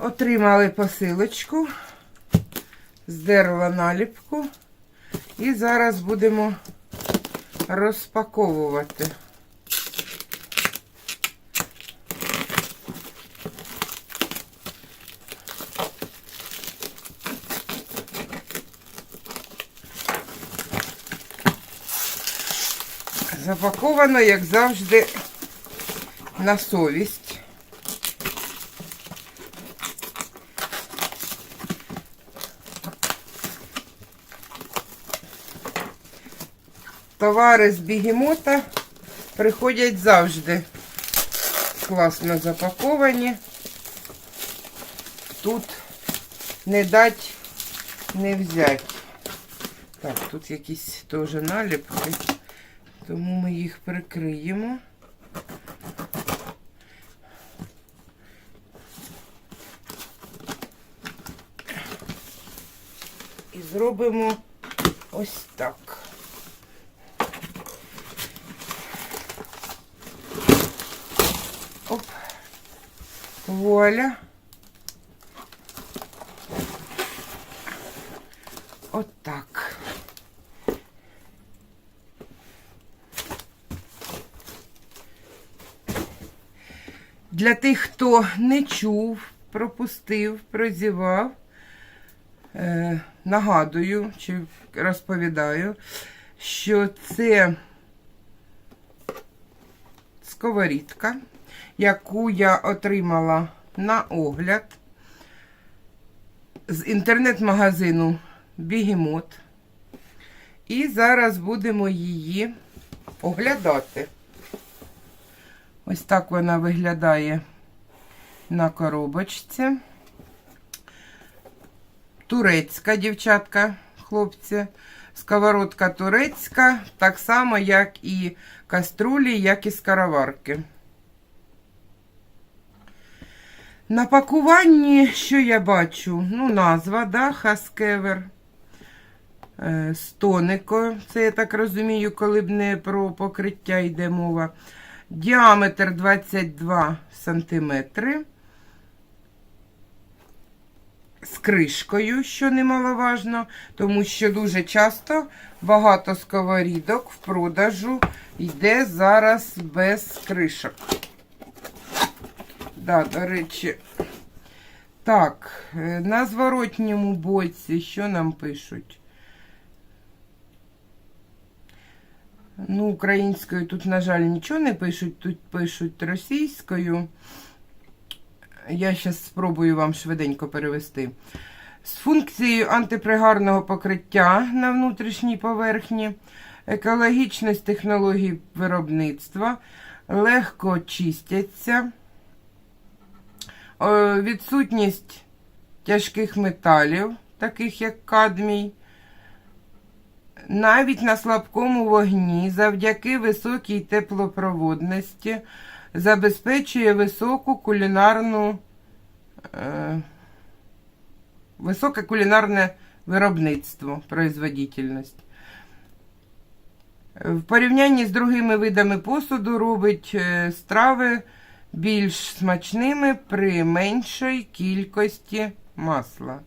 Отримали посилочку, здерла наліпку і зараз будемо розпаковувати. Запаковано, як завжди, на совість. Товари з бігемота приходять завжди класно запаковані. Тут не дать, не взять. Так, тут якісь теж наліпки, тому ми їх прикриємо. І зробимо ось так. Оп. Вуаля. От так. Для тих, хто не чув, пропустив, прозівав, е, нагадую чи розповідаю, що це сковорідка, яку я отримала на огляд з інтернет-магазину Бігемот. І зараз будемо її оглядати. Ось так вона виглядає на коробочці. Турецька дівчатка, хлопці. Сковородка турецька, так само, як і каструлі, як і скороварки. На пакуванні, що я бачу? Ну, назва, да, Хаскевер. Е, Стонико, це я так розумію, коли б не про покриття йде мова. Діаметр 22 сантиметри. З кришкою, що немаловажно, тому що дуже часто багато сковорідок в продажу йде зараз без кришок. Да, до речі, так, е, на зворотньому боці, що нам пишуть? Ну, українською тут, на жаль, нічого не пишуть, тут пишуть російською. Я зараз спробую вам швиденько перевести. З функцією антипригарного покриття на внутрішній поверхні, екологічність технологій виробництва, легко чистяться, е, відсутність тяжких металів, таких як кадмій, навіть на слабкому вогні, завдяки високій теплопроводності, забезпечує високу кулінарну, е, високе кулінарне виробництво, производительність. В порівнянні з другими видами посуду робить е, страви більш смачними при меншій кількості масла.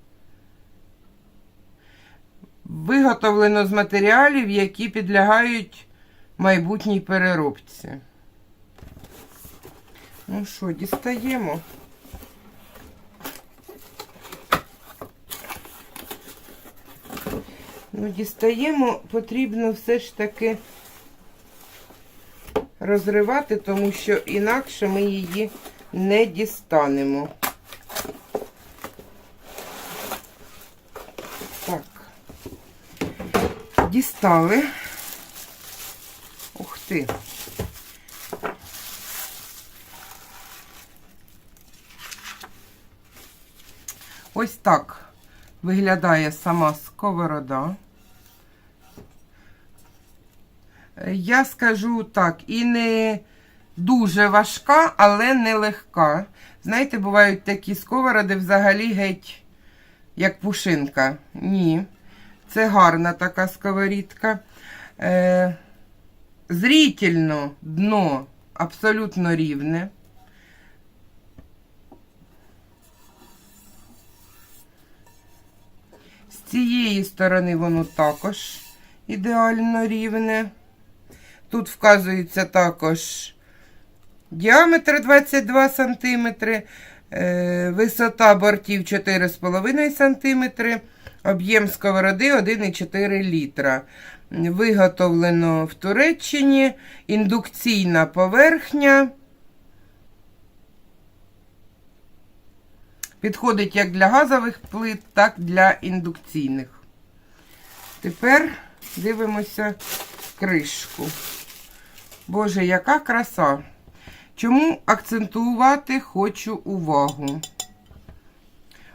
Виготовлено з матеріалів, які підлягають майбутній переробці. Ну що, дістаємо. Ну, дістаємо, потрібно все ж таки розривати, тому що інакше ми її не дістанемо. Так. Дістали. Ух ти. Ось так виглядає сама сковорода. Я скажу так, і не дуже важка, але не легка. Знаєте, бувають такі сковороди взагалі геть, як пушинка. Ні. Це гарна така сковорідка. Е, зрительно дно абсолютно рівне. З цієї сторони воно також ідеально рівне. Тут вказується також діаметр 22 см, е, висота бортів 4,5 см, об'єм сковороди 1,4 літра. Виготовлено в Туреччині, індукційна поверхня. Підходить як для газових плит, так і для індукційних. Тепер дивимося кришку. Боже, яка краса! Чому акцентувати хочу увагу?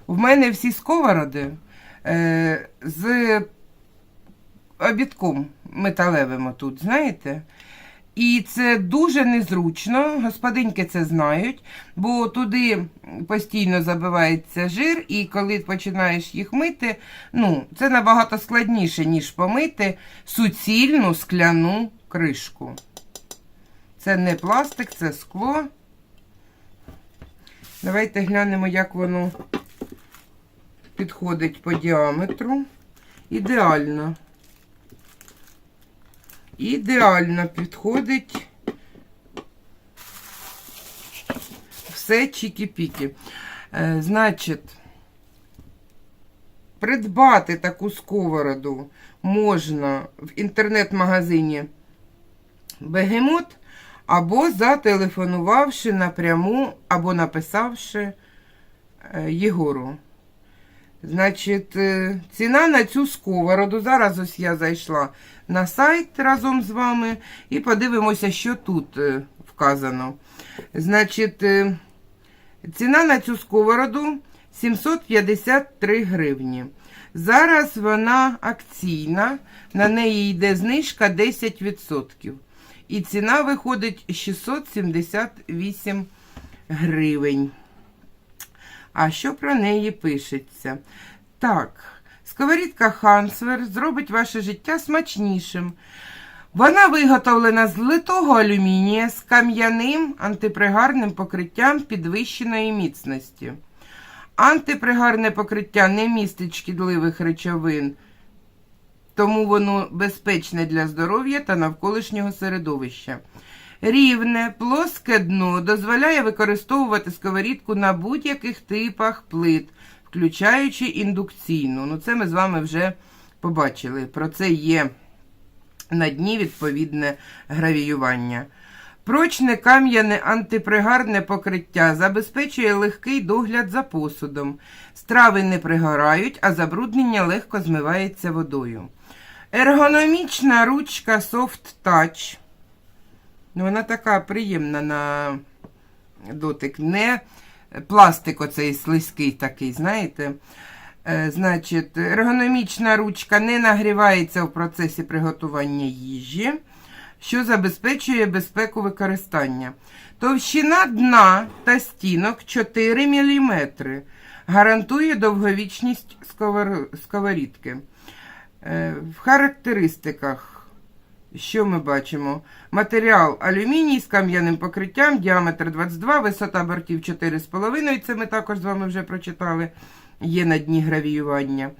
В мене всі сковороди з обідком металевим тут, знаєте? І це дуже незручно, господинки це знають, бо туди постійно забивається жир, і коли починаєш їх мити, ну, це набагато складніше, ніж помити суцільну скляну кришку. Це не пластик, це скло. Давайте глянемо, як воно підходить по діаметру. Ідеально. Ідеально підходить все чікі-пікі. Е, значить, придбати таку сковороду можна в інтернет-магазині Бегемот або зателефонувавши напряму, або написавши е, Єгору. Значить, е, ціна на цю сковороду. Зараз ось я зайшла на сайт разом з вами і подивимося, що тут е, вказано. Значить, е, ціна на цю сковороду 753 гривні. Зараз вона акційна, на неї йде знижка 10%. І ціна виходить 678 гривень. А що про неї пишеться? Так, сковорідка Хансвер зробить ваше життя смачнішим. Вона виготовлена з литого алюмінія з кам'яним антипригарним покриттям підвищеної міцності. Антипригарне покриття не містить шкідливих речовин, тому воно безпечне для здоров'я та навколишнього середовища. Рівне, плоске дно дозволяє використовувати сковорідку на будь-яких типах плит, включаючи індукційну. Ну, це ми з вами вже побачили. Про це є на дні відповідне гравіювання. Прочне кам'яне антипригарне покриття забезпечує легкий догляд за посудом. Страви не пригорають, а забруднення легко змивається водою. Ергономічна ручка Soft Touch. Ну, Вона така приємна на дотик. Не пластик оцей слизький такий, знаєте. Е, Значить, ергономічна ручка не нагрівається в процесі приготування їжі, що забезпечує безпеку використання. Товщина дна та стінок 4 мм. Гарантує довговічність сковор... сковорідки. Е, В характеристиках. Що ми бачимо? Матеріал алюміній з кам'яним покриттям, діаметр 22, висота бортів 4,5. Це ми також з вами вже прочитали. Є на дні гравіювання.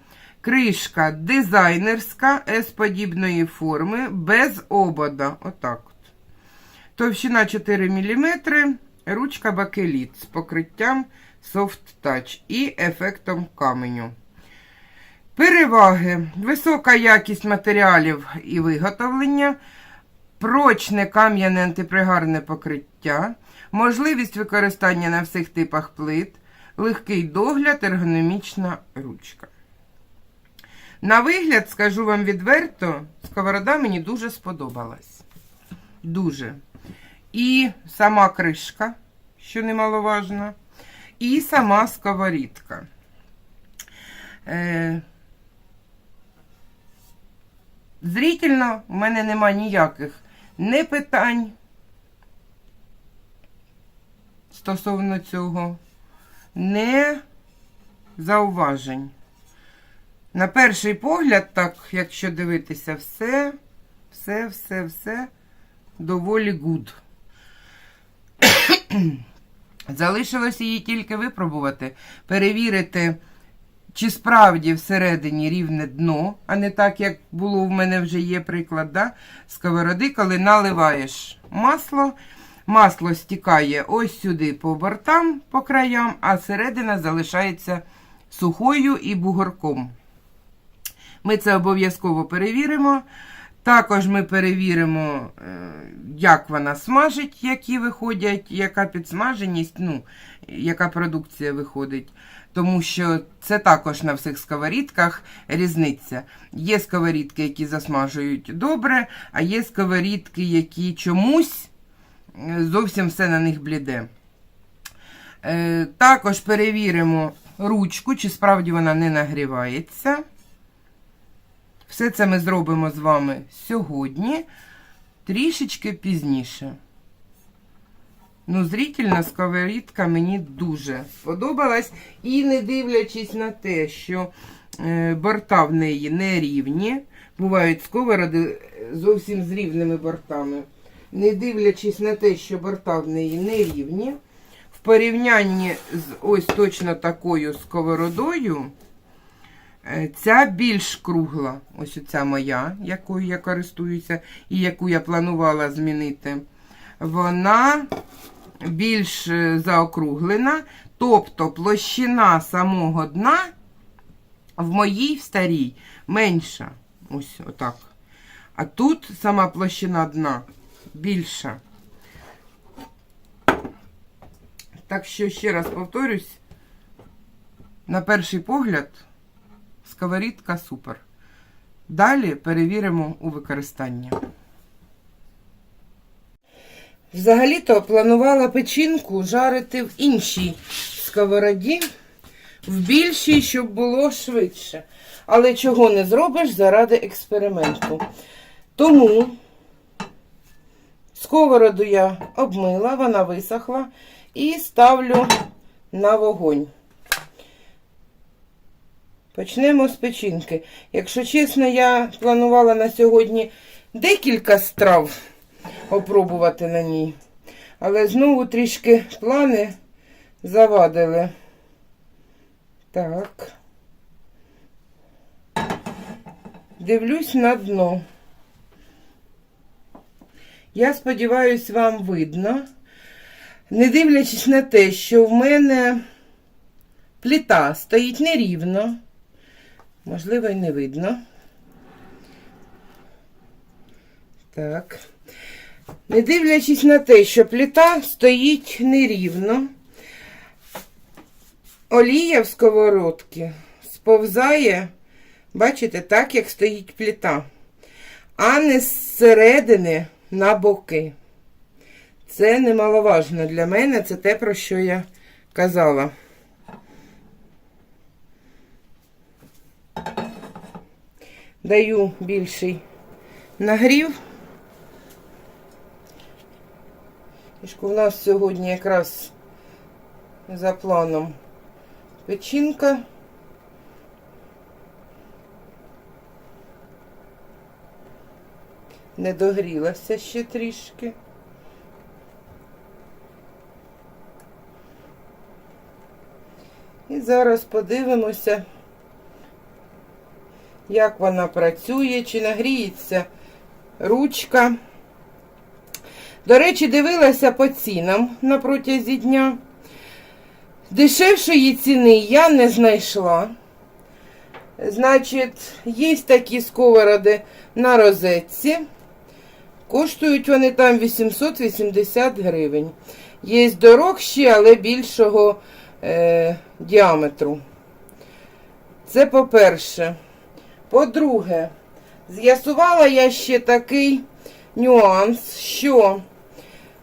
Кришка дизайнерська С-подібної форми, без обода. Отак от. Товщина 4 мм, ручка бакеліт з покриттям Soft Touch і ефектом каменю. Переваги. Висока якість матеріалів і виготовлення, прочне кам'яне антипригарне покриття, можливість використання на всіх типах плит, легкий догляд, ергономічна ручка. На вигляд, скажу вам відверто, сковорода мені дуже сподобалась. Дуже. І сама кришка, що немаловажно, і сама сковорідка. Е, Зрительно в мене нема ніяких не питань, стосовно цього? Не зауважень. На перший погляд, так, якщо дивитися, все, все, все, все доволі гуд. Залишилось її тільки випробувати, перевірити, чи справді всередині рівне дно, а не так, як було в мене вже є приклад, да? сковороди, коли наливаєш масло, масло стікає ось сюди по бортам, по краям, а середина залишається сухою і бугорком. Ми це обов'язково перевіримо. Також ми перевіримо, е, як вона смажить, які виходять, яка підсмаженість, ну, яка продукція виходить. Тому що це також на всіх сковорідках різниця. Є сковорідки, які засмажують добре, а є сковорідки, які чомусь е, зовсім все на них бліде. Е, Також перевіримо ручку, чи справді вона не нагрівається. Все це ми зробимо з вами сьогодні, трішечки пізніше. Ну, зрительна сковорідка мені дуже сподобалась. І не дивлячись на те, що е, борта в неї не рівні, бувають сковороди зовсім з рівними бортами. Не дивлячись на те, що борта в неї не рівні, в порівнянні з ось точно такою сковородою. Е, Ця більш кругла, ось оця моя, якою я користуюся, і яку я планувала змінити. Вона більш е, заокруглена, тобто площина самого дна в моїй в старій менша. Ось отак. А тут сама площина дна більша. Так що ще раз повторюсь, на перший погляд. Сковорідка супер. Далі перевіримо у використанні. Взагалі-то планувала печінку жарити в іншій сковороді, в більшій, щоб було швидше. Але чого не зробиш заради експерименту. Тому сковороду я обмила, вона висохла і ставлю на вогонь. Почнемо з печінки. Якщо чесно, я планувала на сьогодні декілька страв опробувати на ній. Але знову трішки плани завадили. Так. Дивлюсь на дно. Я сподіваюсь, вам видно. Не дивлячись на те, що в мене плита стоїть нерівно. Можливо, і не видно. Так. Не дивлячись на те, що плита стоїть нерівно, олія в сковородці сповзає, бачите, так, як стоїть плита, а не зсередини на боки. Це немаловажно для мене, це те, про що я казала. Даю більший нагрів. У нас сьогодні якраз за планом печінка. Не догрілася ще трішки. І зараз подивимося як вона працює, чи нагріється ручка. До речі, дивилася по цінам на протязі дня. Дешевшої ціни я не знайшла. Значить, є такі сковороди на розетці. Коштують вони там 880 гривень. Є дорогші, але більшого е, діаметру. Це по-перше. По-друге, з'ясувала я ще такий нюанс, що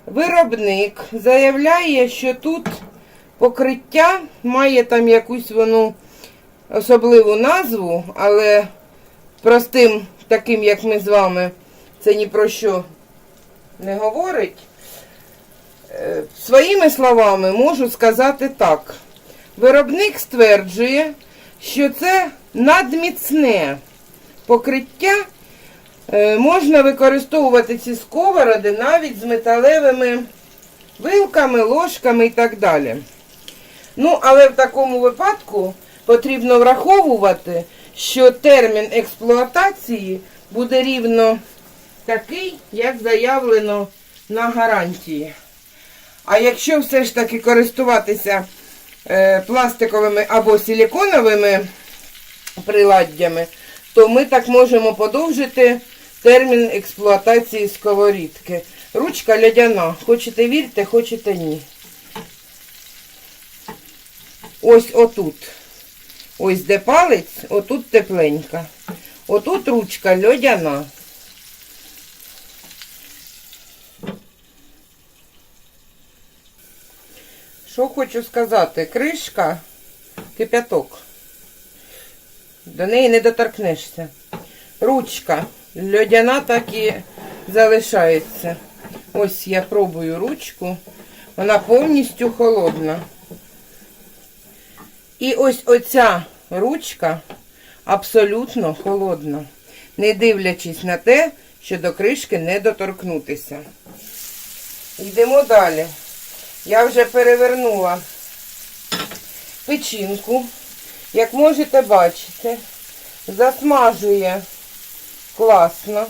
виробник заявляє, що тут покриття має там якусь воно особливу назву, але простим, таким, як ми з вами, це ні про що не говорить. Е, Своїми словами можу сказати так. Виробник стверджує, що це надміцне покриття. Е, Можна використовувати ці сковороди навіть з металевими вилками, ложками і так далі. Ну, але в такому випадку потрібно враховувати, що термін експлуатації буде рівно такий, як заявлено на гарантії. А якщо все ж таки користуватися е, пластиковими або силіконовими приладдями, то ми так можемо подовжити термін експлуатації сковорідки. Ручка лядяна. Хочете вірте, хочете ні. Ось отут. Ось де палець, отут тепленька. Отут ручка льодяна. Що хочу сказати? Кришка, кипяток. До неї не доторкнешся. Ручка льодяна так і залишається. Ось я пробую ручку. Вона повністю холодна. І ось оця ручка абсолютно холодна, не дивлячись на те, що до кришки не доторкнутися. Йдемо далі. Я вже перевернула печінку. Як можете бачити, засмажує класно.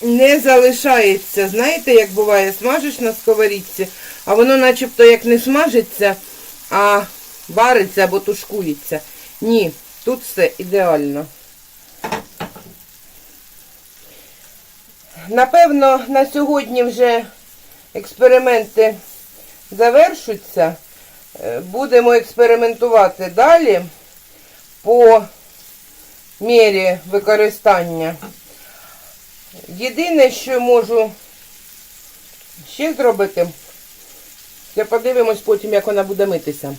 Не залишається, знаєте, як буває, смажиш на сковорідці, а воно начебто як не смажиться, а вариться або тушкується. Ні, тут все ідеально. Напевно, на сьогодні вже експерименти завершуться. Е, Будемо експериментувати далі по мірі використання. Єдине, що можу ще зробити, я подивимось потім, як вона буде митися.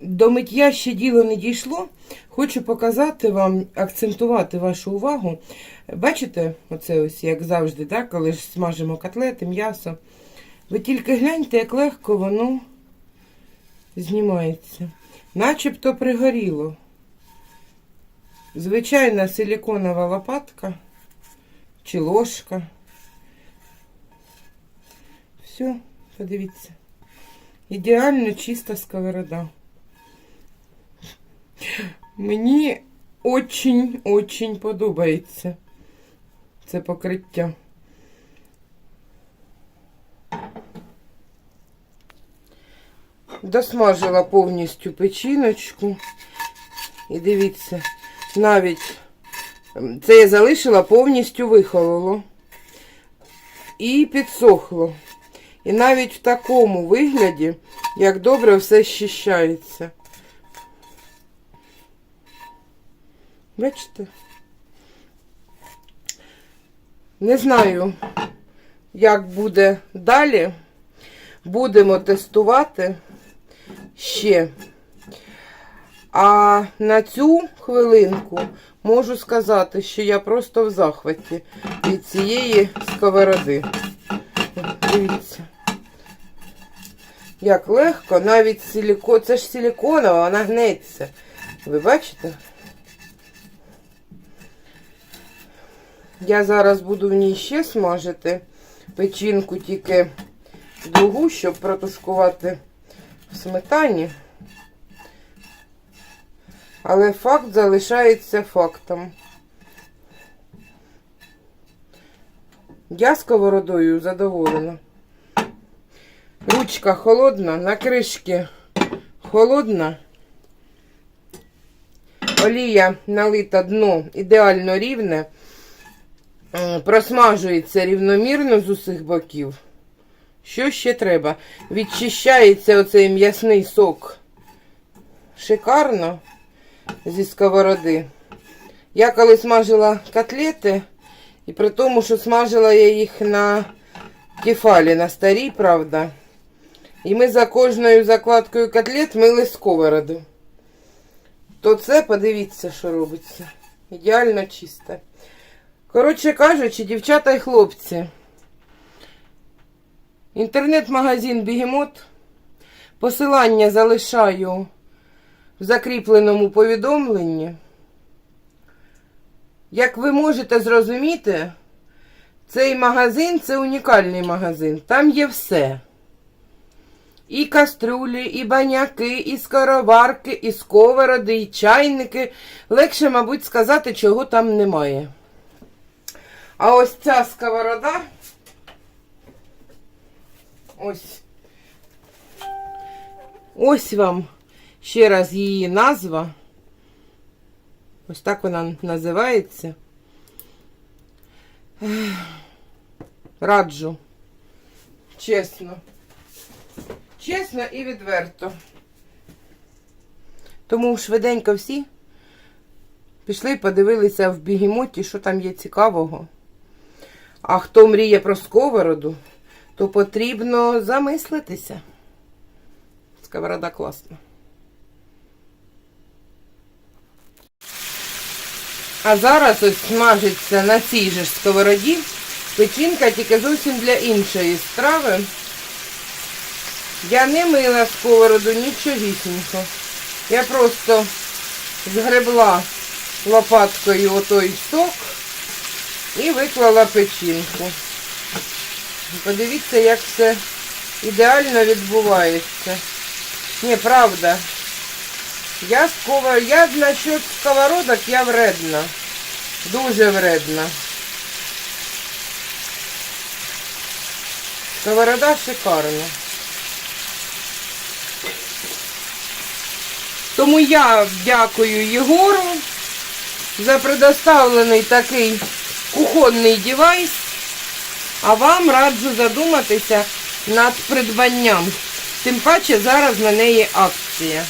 До миття ще діло не дійшло. Хочу показати вам, акцентувати вашу увагу. Бачите, оце ось, як завжди, так, коли ж смажимо котлети, м'ясо. Ви тільки гляньте, як легко воно знімається. Начебто пригоріло. Звичайна силіконова лопатка чи ложка. Все, подивіться. Ідеально чиста сковорода. Мені очень-очень подобається це покриття. Досмажила повністю печіночку. І дивіться, навіть ем, це я залишила повністю вихололо і підсохло. І навіть в такому вигляді, як добре все щищається. Бачите? Не знаю, як буде далі. Будемо тестувати ще. А на цю хвилинку можу сказати, що я просто в захваті від цієї сковороди. Дивіться. Як легко, навіть силікон, це ж силіконова, вона гнеться. Ви бачите? Я зараз буду в ній ще смажити печінку, тільки другу, щоб протушкувати в сметані. Але факт залишається фактом. Я сковородою задоволена. Ручка холодна, на кришки холодна. Олія налита дно ідеально рівне. Просмажується рівномірно з усіх боків. Що ще треба? Відчищається оцей м'ясний сок. Шикарно зі сковороди. Я коли смажила котлети, і при тому, що смажила я їх на кефалі, на старій, правда. І ми за кожною закладкою котлет мили сковороду. То це, подивіться, що робиться. Ідеально чисте. Коротше кажучи, дівчата і хлопці. Інтернет-магазин Бігемот. Посилання залишаю в закріпленому повідомленні. Як ви можете зрозуміти, цей магазин це унікальний магазин. Там є все. І каструлі, і баняки, і скороварки, і сковороди, і чайники. Легше, мабуть, сказати, чого там немає. А ось ця сковорода. Ось. Ось вам ще раз її назва. Ось так вона називається. Раджу. Чесно. Чесно і відверто. Тому швиденько всі пішли подивилися в бігемоті, що там є цікавого. А хто мріє про сковороду, то потрібно замислитися. Сковорода класна. А зараз ось смажиться на цій же сковороді печінка тільки зовсім для іншої страви. Я не мила сковороду нічогісінько. Я просто згребла лопаткою отой сок і виклала печінку. Подивіться, як все ідеально відбувається. Ні, правда. Я скова... я насчет сковородок я вредна. Дуже вредна. Сковорода шикарна. Тому я дякую Єгору за предоставлений такий кухонний девайс. А вам раджу задуматися над придбанням. Тим паче зараз на неї акція.